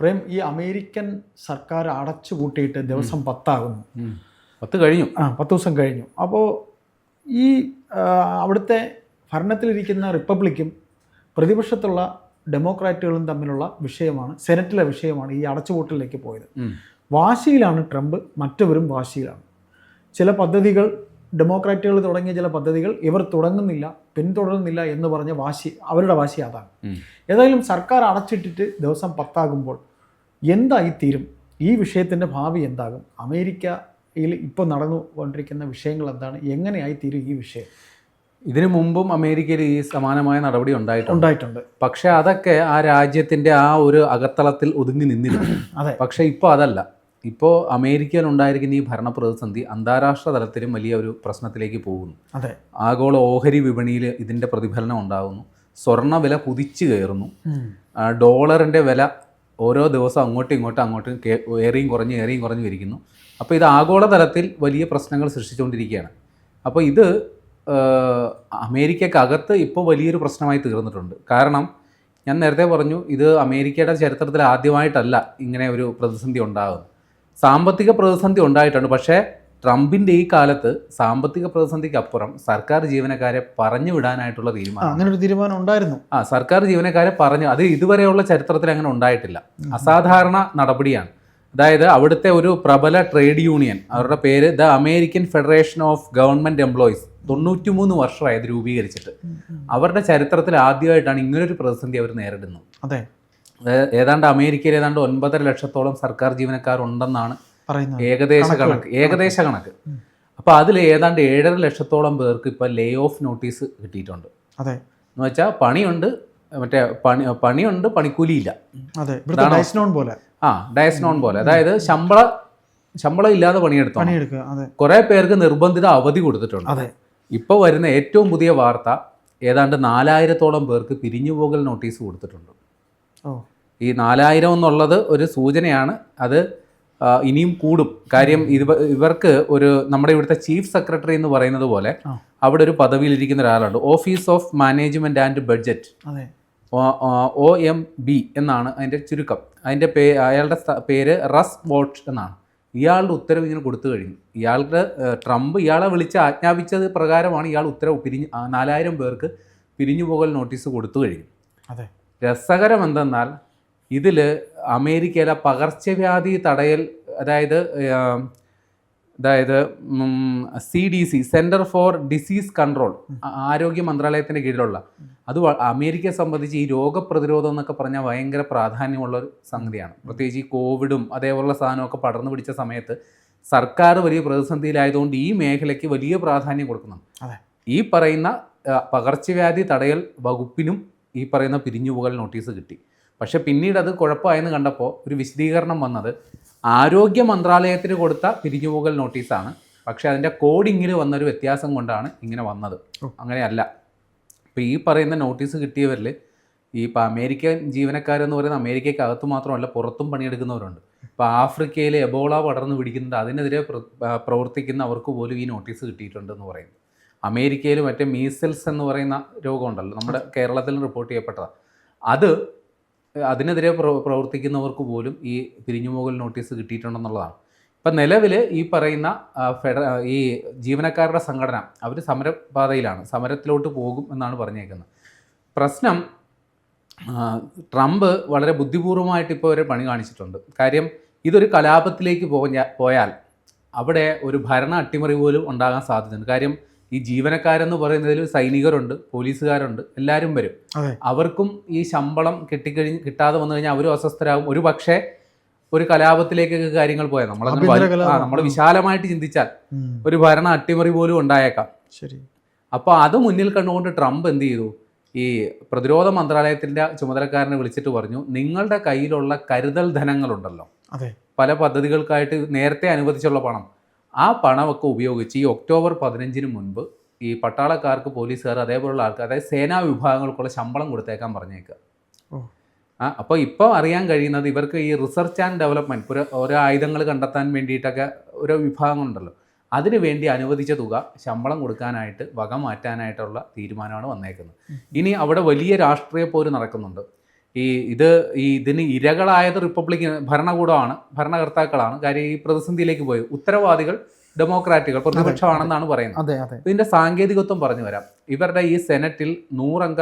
പ്രേം ഈ അമേരിക്കൻ സർക്കാർ അടച്ചു കൂട്ടിയിട്ട് ദിവസം പത്താകുന്നു. പത്ത് കഴിഞ്ഞു. ആ പത്ത് ദിവസം കഴിഞ്ഞു. അപ്പോൾ ഈ അവിടുത്തെ ഭരണത്തിലിരിക്കുന്ന റിപ്പബ്ലിക്കും പ്രതിപക്ഷത്തുള്ള ഡെമോക്രാറ്റുകളും തമ്മിലുള്ള വിഷയമാണ് സെനറ്റിലെ വിഷയമാണ് ഈ അടച്ചുപൂട്ടലിലേക്ക് പോയത്. വാശിയിലാണ് ട്രംപ് മറ്റവരും വാശിയിലാണ്. ചില പദ്ധതികൾ ഡെമോക്രാറ്റുകൾ തുടങ്ങിയ ചില പദ്ധതികൾ ഇവർ തുടങ്ങുന്നില്ല പിന്തുടരുന്നില്ല എന്ന് പറഞ്ഞ വാശി അവരുടെ വാശി അതാണ്. ഏതായാലും സർക്കാർ അടച്ചിട്ടിട്ട് ദിവസം പത്താകുമ്പോൾ എന്തായി തീരും ഈ വിഷയത്തിന്റെ ഭാവി എന്താകും? അമേരിക്കയിൽ ഇപ്പോൾ നടന്നുകൊണ്ടിരിക്കുന്ന വിഷയങ്ങൾ എന്താണ് എങ്ങനെയായിത്തീരും ഈ വിഷയം? ഇതിനു മുമ്പും അമേരിക്കയിൽ ഈ സമാനമായ നടപടി ഉണ്ടായിട്ടുണ്ട്. ഉണ്ടായിട്ടുണ്ട്. പക്ഷേ അതൊക്കെ ആ രാജ്യത്തിന്റെ ആ ഒരു അകത്തളത്തിൽ ഒതുങ്ങി നിന്നിരുന്നു. അതെ. പക്ഷേ ഇപ്പോൾ അതല്ല. ഇപ്പോൾ അമേരിക്കയിൽ ഉണ്ടായിരിക്കുന്ന ഈ ഭരണ പ്രതിസന്ധി അന്താരാഷ്ട്ര തലത്തിലും വലിയ ഒരു പ്രശ്നത്തിലേക്ക് പോകുന്നു. അതെ. ആഗോള ഓഹരി വിപണിയിൽ ഇതിന്റെ പ്രതിഫലനം ഉണ്ടാകുന്നു. സ്വർണ വില കുതിച്ചു കയറുന്നു. ഡോളറിന്റെ വില ഓരോ ദിവസം അങ്ങോട്ടും ഇങ്ങോട്ടും അങ്ങോട്ടും ഏറിയും കുറഞ്ഞ് ഏറിയും കുറഞ്ഞ് വരിക്കുന്നു അപ്പോൾ ഇത് ആഗോളതലത്തിൽ വലിയ പ്രശ്നങ്ങൾ സൃഷ്ടിച്ചുകൊണ്ടിരിക്കുകയാണ്. അപ്പോൾ ഇത് അമേരിക്കക്കകത്ത് ഇപ്പോൾ വലിയൊരു പ്രശ്നമായി തീർന്നിട്ടുണ്ട്. കാരണം ഞാൻ നേരത്തെ പറഞ്ഞു ഇത് അമേരിക്കയുടെ ചരിത്രത്തിൽ ആദ്യമായിട്ടല്ല ഇങ്ങനെ ഒരു പ്രതിസന്ധി ഉണ്ടാകുന്നത്. സാമ്പത്തിക പ്രതിസന്ധി ഉണ്ടായിട്ടുണ്ട്. പക്ഷേ ട്രംപിന്റെ ഈ കാലത്ത് സാമ്പത്തിക പ്രതിസന്ധിക്ക് അപ്പുറം സർക്കാർ ജീവനക്കാരെ പറഞ്ഞു വിടാനായിട്ടുള്ള തീരുമാനം. അങ്ങനെ ഒരു തീരുമാനം ഉണ്ടായിരുന്നു. ആ സർക്കാർ ജീവനക്കാരെ പറഞ്ഞു. അത് ഇതുവരെയുള്ള ചരിത്രത്തിൽ അങ്ങനെ ഉണ്ടായിട്ടില്ല. അസാധാരണ നടപടിയാണ്. അതായത് അവിടുത്തെ ഒരു പ്രബല ട്രേഡ് യൂണിയൻ അവരുടെ പേര് the American Federation of Government Employees തൊണ്ണൂറ്റിമൂന്ന് മൂന്ന് വർഷമായത് രൂപീകരിച്ചിട്ട്. അവരുടെ ചരിത്രത്തിൽ ആദ്യമായിട്ടാണ് ഇങ്ങനൊരു പ്രതിസന്ധി അവർ നേരിടുന്നത്. അതെ. ഏതാണ്ട് അമേരിക്കയിൽ ഏതാണ്ട് ഒൻപതര ലക്ഷത്തോളം സർക്കാർ ജീവനക്കാർ ഉണ്ടെന്നാണ് പറയുന്നത് ഏകദേശ കണക്ക് ഏകദേശ കണക്ക്. അപ്പോൾ അതിൽ ഏതാണ്ട് ഏഴര ലക്ഷത്തോളം പേർക്ക് ഇപ്പോൾ ലേ ഓഫ് നോട്ടീസ് കിട്ടിയിട്ടുണ്ട്. അതെ. എന്ന് വെച്ചാൽ പണിയുണ്ട് മറ്റേ പണി പണിയുണ്ട് പണിക്കൂലിയില്ല. അതെ ഡൈസ്നോൺ പോലെ. ആ ഡയസ്നോൺ പോലെ. അതായത് ശമ്പള ശമ്പളം ഇല്ലാതെ പണിയെടുത്തു? കുറെ പേർക്ക് നിർബന്ധിത അവധി കൊടുത്തിട്ടുണ്ട്. അതെ. ഇപ്പോൾ വരുന്ന ഏറ്റവും പുതിയ വാർത്ത ഏതാണ്ട് നാലായിരത്തോളം പേർക്ക് പിരിഞ്ഞുപോകൽ നോട്ടീസ് കൊടുത്തിട്ടുണ്ട്. ഈ നാലായിരം എന്നുള്ളത് ഒരു സൂചനയാണ്. അത് ഇനിയും കൂടും. കാര്യം ഇവ ഇവർക്ക് ഒരു നമ്മുടെ ഇവിടുത്തെ ചീഫ് സെക്രട്ടറി എന്ന് പറയുന്നത് പോലെ അവിടെ ഒരു പദവിയിലിരിക്കുന്ന ഒരാളുണ്ട്. Office of Management and Budget. O M B എന്നാണ് അതിന്റെ ചുരുക്കം. അതിന്റെ പേ അയാളുടെ പേര് റസ് വോട്ട് എന്നാണ്. ഇയാളുടെ ഉത്തരവ് ഇങ്ങനെ കൊടുത്തു കഴിഞ്ഞു. ഇയാളുടെ ട്രംപ് ഇയാളെ വിളിച്ച് ആജ്ഞാപിച്ചത് പ്രകാരമാണ് ഇയാൾ ഉത്തരവ് പിരിഞ്ഞ് നാലായിരം പേർക്ക് പിരിഞ്ഞുപോകൽ നോട്ടീസ് കൊടുത്തു കഴിഞ്ഞു. അതെ. രസകരം എന്തെന്നാൽ ഇതിൽ അമേരിക്കയിലെ പകർച്ചവ്യാധി തടയൽ അതായത് അതായത് C D C Center for Disease Control ആരോഗ്യ മന്ത്രാലയത്തിന്റെ കീഴിലുള്ള. അത് അമേരിക്കയെ സംബന്ധിച്ച് ഈ രോഗപ്രതിരോധം എന്നൊക്കെ പറഞ്ഞാൽ ഭയങ്കര പ്രാധാന്യമുള്ള ഒരു സംഗതിയാണ്. പ്രത്യേകിച്ച് ഈ കോവിഡും അതേപോലുള്ള സാധനമൊക്കെ പടർന്നു പിടിച്ച സമയത്ത് സർക്കാർ വലിയ പ്രതിസന്ധിയിലായതുകൊണ്ട് ഈ മേഖലയ്ക്ക് വലിയ പ്രാധാന്യം കൊടുക്കുന്നുണ്ട്. ഈ പറയുന്ന പകർച്ചവ്യാധി തടയൽ വകുപ്പിനും ഈ പറയുന്ന പിരിഞ്ഞുപോകൽ നോട്ടീസ് കിട്ടി. പക്ഷെ പിന്നീട് അത് കുഴപ്പമായെന്ന് കണ്ടപ്പോൾ ഒരു വിശദീകരണം വന്നത് ആരോഗ്യ മന്ത്രാലയത്തിന് കൊടുത്ത പിരിഞ്ഞുപോകൽ നോട്ടീസാണ്. പക്ഷേ അതിന്റെ കോഡിങ്ങിൽ വന്നൊരു വ്യത്യാസം കൊണ്ടാണ് ഇങ്ങനെ വന്നത്. അങ്ങനെയല്ല. ഇപ്പോൾ ഈ പറയുന്ന നോട്ടീസ് കിട്ടിയവരിൽ ഈ ഇപ്പോൾ അമേരിക്കൻ ജീവനക്കാരെന്ന് പറയുന്ന അമേരിക്കയ്ക്ക് അകത്ത് മാത്രമല്ല പുറത്തും പണിയെടുക്കുന്നവരുണ്ട്. ഇപ്പോൾ ആഫ്രിക്കയിൽ എബോള പടർന്നു പിടിക്കുന്നത് അതിനെതിരെ പ്രവർത്തിക്കുന്ന അവർക്ക് പോലും ഈ നോട്ടീസ് കിട്ടിയിട്ടുണ്ട് എന്ന് പറയുന്നു. അമേരിക്കയിൽ മറ്റേ മീസൽസ് എന്ന് പറയുന്ന രോഗമുണ്ടല്ലോ നമ്മുടെ കേരളത്തിൽ റിപ്പോർട്ട് ചെയ്യപ്പെട്ടതാണ് അത് അതിനെതിരെ പ്രവർത്തിക്കുന്നവർക്ക് പോലും ഈ പിരിഞ്ഞുപോകൽ നോട്ടീസ് കിട്ടിയിട്ടുണ്ടെന്നുള്ളതാണ്. ഇപ്പം നിലവിൽ ഈ പറയുന്ന ഫെഡ ഈ ജീവനക്കാരുടെ സംഘടന അവർ സമരപാതയിലാണ് സമരത്തിലോട്ട് പോകും എന്നാണ് പറഞ്ഞേക്കുന്നത്. പ്രശ്നം ട്രംപ് വളരെ ബുദ്ധിപൂർവമായിട്ട് ഇപ്പോൾ ഒരു പണി കാണിച്ചിട്ടുണ്ട്. കാര്യം ഇതൊരു കലാപത്തിലേക്ക് പോയ പോയാൽ അവിടെ ഒരു ഭരണ അട്ടിമറി പോലും ഉണ്ടാകാൻ സാധ്യതയുണ്ട്. കാര്യം ഈ ജീവനക്കാരെന്ന് പറയുന്നതിൽ സൈനികരുണ്ട് പോലീസുകാരുണ്ട് എല്ലാവരും വരും. അവർക്കും ഈ ശമ്പളം കിട്ടിക്കഴിഞ്ഞ് കിട്ടാതെ വന്നു കഴിഞ്ഞാൽ അവരും അസ്വസ്ഥരാകും. ഒരു പക്ഷേ ഒരു കലാപത്തിലേക്കൊക്കെ കാര്യങ്ങൾ പോയാൽ നമ്മൾ നമ്മൾ വിശാലമായിട്ട് ചിന്തിച്ചാൽ ഒരു ഭരണ അട്ടിമറി പോലും ഉണ്ടായേക്കാം. ശരി. അപ്പോൾ അത് മുന്നിൽ കണ്ടുകൊണ്ട് ട്രംപ് എന്ത് ചെയ്തു? ഈ പ്രതിരോധ മന്ത്രാലയത്തിന്റെ ചുമതലക്കാരനെ വിളിച്ചിട്ട് പറഞ്ഞു നിങ്ങളുടെ കയ്യിലുള്ള കരുതൽ ധനങ്ങളുണ്ടല്ലോ. പല പദ്ധതികൾക്കായിട്ട് നേരത്തെ അനുവദിച്ചുള്ള പണം. ആ പണമൊക്കെ ഉപയോഗിച്ച് ഈ ഒക്ടോബർ പതിനഞ്ചിന് മുൻപ് ഈ പട്ടാളക്കാർക്ക് പോലീസുകാർ അതേപോലുള്ള ആൾക്കാർ അതായത് സേനാ വിഭാഗങ്ങൾക്കുള്ള ശമ്പളം കൊടുത്തേക്കാൻ പറഞ്ഞേക്കുക ആ അപ്പോൾ ഇപ്പോൾ അറിയാൻ കഴിയുന്നത് ഇവർക്ക് ഈ റിസർച്ച് ആൻഡ് ഡെവലപ്മെന്റ് ഒരു ഓരോ ആയുധങ്ങൾ കണ്ടെത്താൻ വേണ്ടിയിട്ടൊക്കെ ഓരോ വിഭാഗങ്ങളുണ്ടല്ലോ. അതിനു വേണ്ടി അനുവദിച്ച തുക ശമ്പളം കൊടുക്കാനായിട്ട് വക മാറ്റാനായിട്ടുള്ള തീരുമാനമാണ് വന്നേക്കുന്നത്. ഇനി അവിടെ വലിയ രാഷ്ട്രീയ പോര് നടക്കുന്നുണ്ട്. ഈ ഇത് ഈ ഇതിന് ഇരകളായത് റിപ്പബ്ലിക്കൻ ഭരണകൂടമാണ് ഭരണകർത്താക്കളാണ്. കാര്യം ഈ പ്രതിസന്ധിയിലേക്ക് പോയി. ഉത്തരവാദികൾ ഡെമോക്രാറ്റുകൾ പ്രതിപക്ഷമാണെന്നാണ് പറയുന്നത്. അതെ അതെ. ഇതിന്റെ സാങ്കേതികത്വം പറഞ്ഞു വരാം. ഇവരുടെ ഈ സെനറ്റിൽ നൂറംഗ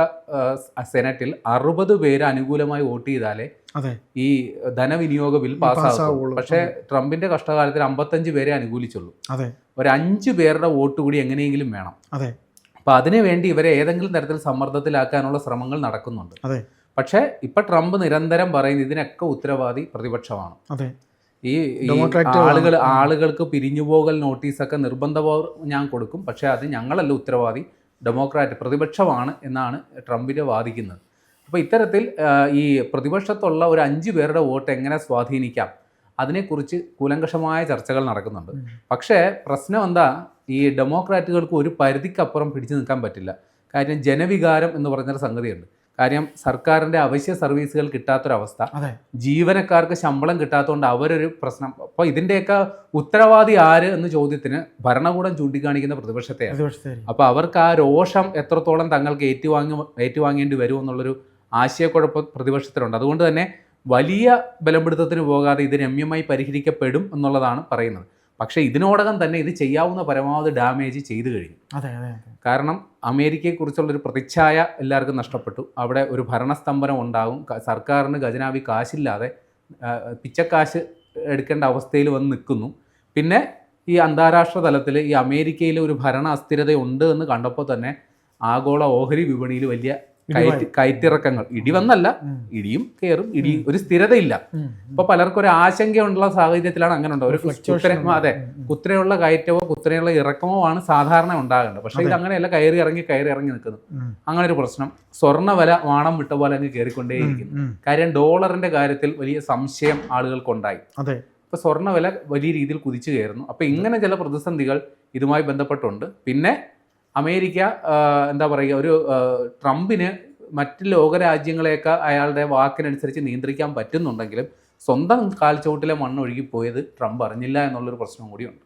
സെനറ്റിൽ അറുപത് പേര് അനുകൂലമായി വോട്ട് ചെയ്താലേ അതെ. ഈ ധനവിനിയോഗ ബിൽ പാസ്സാവുള്ളൂ. പക്ഷേ ട്രംപിന്റെ കഷ്ടകാലത്തിൽ അമ്പത്തഞ്ച് പേരെ അനുകൂലിച്ചുള്ളൂ. അതെ. ഒരു അഞ്ച് പേരുടെ വോട്ട് കൂടി എങ്ങനെയെങ്കിലും വേണം. അതെ. അപ്പൊ അതിനുവേണ്ടി ഇവരെ ഏതെങ്കിലും തരത്തിൽ സമ്മർദ്ദത്തിലാക്കാനുള്ള ശ്രമങ്ങൾ നടക്കുന്നുണ്ട്. അതെ. പക്ഷേ ഇപ്പൊ ട്രംപ് നിരന്തരം പറയുന്നത് ഇതിനൊക്കെ ഉത്തരവാദി പ്രതിപക്ഷമാണ്. അതെ. ഈ. ആളുകൾ ആളുകൾക്ക് പിരിഞ്ഞുപോകൽ നോട്ടീസൊക്കെ നിർബന്ധപൂർവം ഞാൻ കൊടുക്കും. പക്ഷേ അത് ഞങ്ങളല്ല ഉത്തരവാദി ഡെമോക്രാറ്റ് പ്രതിപക്ഷമാണ് എന്നാണ് ട്രംപിനെ വാദിക്കുന്നത്. അപ്പോൾ ഇത്തരത്തിൽ ഈ പ്രതിപക്ഷത്തുള്ള ഒരു അഞ്ച് പേരുടെ വോട്ട് എങ്ങനെ സ്വാധീനിക്കാം? അതിനെക്കുറിച്ച് കൂലങ്കഷമായ ചർച്ചകൾ നടക്കുന്നുണ്ട്. പക്ഷേ പ്രശ്നം എന്താ? ഈ ഡെമോക്രാറ്റുകൾക്ക് ഒരു പരിധിക്കപ്പുറം പിടിച്ചു നിൽക്കാൻ പറ്റില്ല. കാര്യം ജനവികാരം എന്ന് പറഞ്ഞൊരു സംഗതിയുണ്ട്. കാര്യം സർക്കാരിന്റെ അവശ്യ സർവീസുകൾ കിട്ടാത്തൊരവസ്ഥ. ജീവനക്കാർക്ക് ശമ്പളം കിട്ടാത്തതുകൊണ്ട് അവരൊരു പ്രശ്നം. അപ്പോൾ ഇതിന്റെയൊക്കെ ഉത്തരവാദി ആര് എന്ന ചോദ്യത്തിന് ഭരണകൂടം ചൂണ്ടിക്കാണിക്കുന്ന പ്രതിപക്ഷത്തെയാണ്. അപ്പൊ അപ്പോൾ അവർക്ക് ആ രോഷം എത്രത്തോളം തങ്ങൾക്ക് ഏറ്റുവാങ്ങി ഏറ്റുവാങ്ങേണ്ടി വരും എന്നുള്ളൊരു ആശയക്കുഴപ്പം പ്രതിപക്ഷത്തിലുണ്ട്. അതുകൊണ്ട് തന്നെ വലിയ ബലപിടുത്തത്തിന് പോകാതെ ഇത് രമ്യമായി പരിഹരിക്കപ്പെടും എന്നുള്ളതാണ് പറയുന്നത്. പക്ഷേ ഇതിനോടകം തന്നെ ഇത് ചെയ്യാവുന്ന പരമാവധി ഡാമേജ് ചെയ്തു കഴിഞ്ഞു. അതെ അതെ കാരണം അമേരിക്കയെക്കുറിച്ചുള്ളൊരു പ്രതിച്ഛായ എല്ലാവർക്കും നഷ്ടപ്പെട്ടു. അവിടെ ഒരു ഭരണസ്തംഭനം ഉണ്ടാകും സർക്കാരിന് ഖജനാവി കാശില്ലാതെ പിച്ചക്കാശ് എടുക്കേണ്ട അവസ്ഥയിൽ വന്ന് നിൽക്കുന്നു. പിന്നെ ഈ അന്താരാഷ്ട്ര തലത്തിൽ ഈ അമേരിക്കയിൽ ഒരു ഭരണ അസ്ഥിരതയുണ്ട് എന്ന് കണ്ടപ്പോൾ തന്നെ ആഗോള ഓഹരി വിപണിയിൽ വലിയ കയറ്റിറക്കങ്ങൾ. ഇടി വന്നല്ല ഇടിയും കയറും ഇടി ഒരു സ്ഥിരതയില്ല. ഇപ്പൊ പലർക്കും ഒരു ആശങ്കയുള്ള സാഹചര്യത്തിലാണ് അങ്ങനെ ഉണ്ടാവും ഒരു അതെ. കുത്തനെയുള്ള കയറ്റമോ കുത്തനെയുള്ള ഇറക്കമോ ആണ് സാധാരണ ഉണ്ടാകേണ്ടത്. പക്ഷെ ഇത്. അങ്ങനെയല്ല കയറി ഇറങ്ങി കയറി ഇറങ്ങി നിൽക്കുന്നു. അങ്ങനെ ഒരു പ്രശ്നം. സ്വർണ വില വാണം വിട്ട പോലെ അങ്ങ് കയറിക്കൊണ്ടേയിരിക്കുന്നു. കാര്യം ഡോളറിന്റെ കാര്യത്തിൽ വലിയ സംശയം ആളുകൾക്കുണ്ടായി. അതെ. ഇപ്പൊ സ്വർണ വില വലിയ രീതിയിൽ കുതിച്ചു കയറുന്നു. അപ്പൊ ഇങ്ങനെ ചില പ്രതിസന്ധികൾ ഇതുമായി ബന്ധപ്പെട്ടുണ്ട്. പിന്നെ അമേരിക്ക എന്താ പറയുക ഒരു ട്രംപിന് മറ്റ് ലോകരാജ്യങ്ങളെയൊക്കെ അയാളുടെ വാക്കിനനുസരിച്ച് നിയന്ത്രിക്കാൻ പറ്റുന്നുണ്ടെങ്കിലും സ്വന്തം കാൽച്ചുവട്ടിലെ മണ്ണ് ഒഴുകിപ്പോയത് ട്രംപ് അറിഞ്ഞില്ല എന്നുള്ളൊരു പ്രശ്നം കൂടിയുണ്ട്.